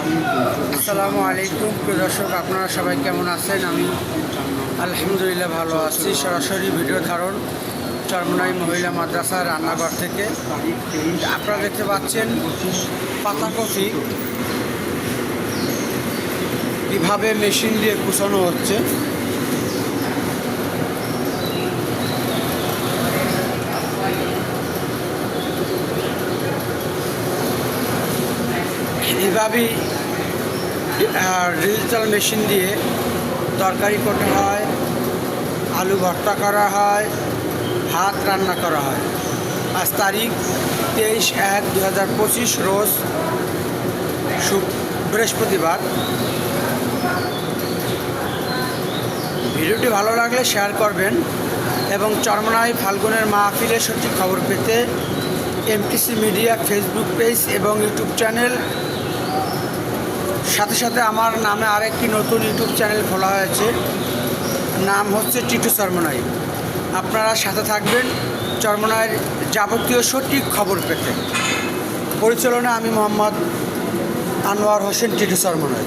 আসসালামু আলাইকুম। প্রিয় দর্শক, আপনারা সবাই কেমন আছেন? আমি আলহামদুলিল্লাহ ভালো আছি। সরাসরি ভিডিও ধারণ, চরমনাই মহিলা মাদ্রাসা, রান্নাঘর থেকে। আপনারা দেখতে পাচ্ছেন পাতাকপি কীভাবে মেশিন দিয়ে কুচানো হচ্ছে। এইভাবেই ডিজিটাল মেশিন দিয়ে তরকারি করতে হয়, আলু ভর্তা করা হয়, ভাত রান্না করা হয়। আজ তারিখ তেইশ এক দু হাজার পঁচিশ, রোজ বৃহস্পতিবার। ভিডিওটি ভালো লাগলে শেয়ার করবেন এবং চরমনাই ফাল্গুনের মাহফিলের সঠিক খবর পেতে এমটিসি মিডিয়া ফেসবুক পেজ এবং ইউটিউব চ্যানেল সাথে সাথে আমার নামে আরেকটি নতুন ইউটিউব চ্যানেল খোলা হয়েছে। নাম হচ্ছে টিটু চর্মনাই। আপনারা সাথে থাকবেন চর্মনায়ের যাবতীয় সঠিক খবর পেতে। পরিচালনা আমি মোহাম্মদ আনোয়ার হোসেন টিটু চরমনাই।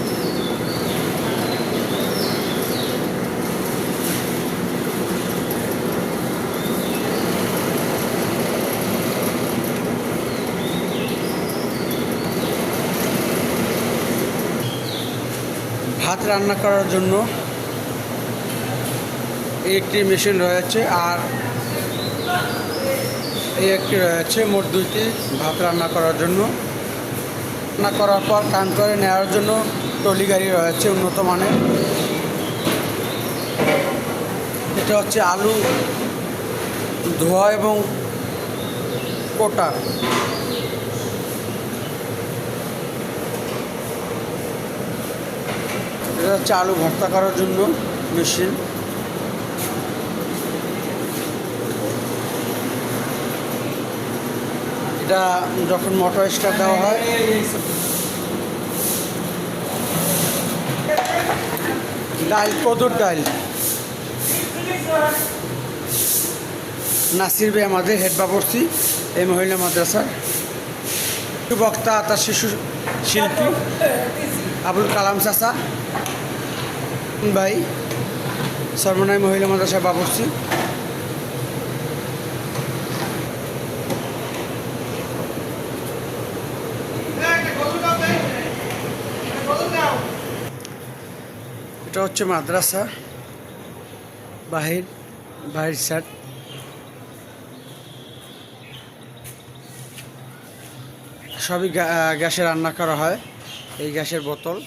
ভাত রান্না করার জন্য একটি মেশিন রয়েছে আর এই একটি রয়েছে মোট দুইটি ভাত রান্না করার জন্য। রান্না করার পর কান করে নেওয়ার জন্য টলি গাড়ি রয়েছে উন্নত মানের। এটা হচ্ছে আলু, ধোয়া এবং কোটা। এটা হচ্ছে আলু ভর্তা করার জন্য মেশিন। এটা যখন মোটর স্টার্ট দেওয়া হয়। ডাল কদুর ডাল নাসির ভাই আমাদের হেড বাবরসি, এই মহিলা মাদ্রাসার। বক্তা, তার শিশু, শিল্পী। আবুল কালাম চাচা, ভাই সর্বনয় মহিলা মাদ্রাসা বাবরসি এটা হচ্ছে মাদ্রাসা, বাহির বাহির সাইড সবই গ্যা- গ্যাসে রান্না করা হয়। এই গ্যাসের বোতল।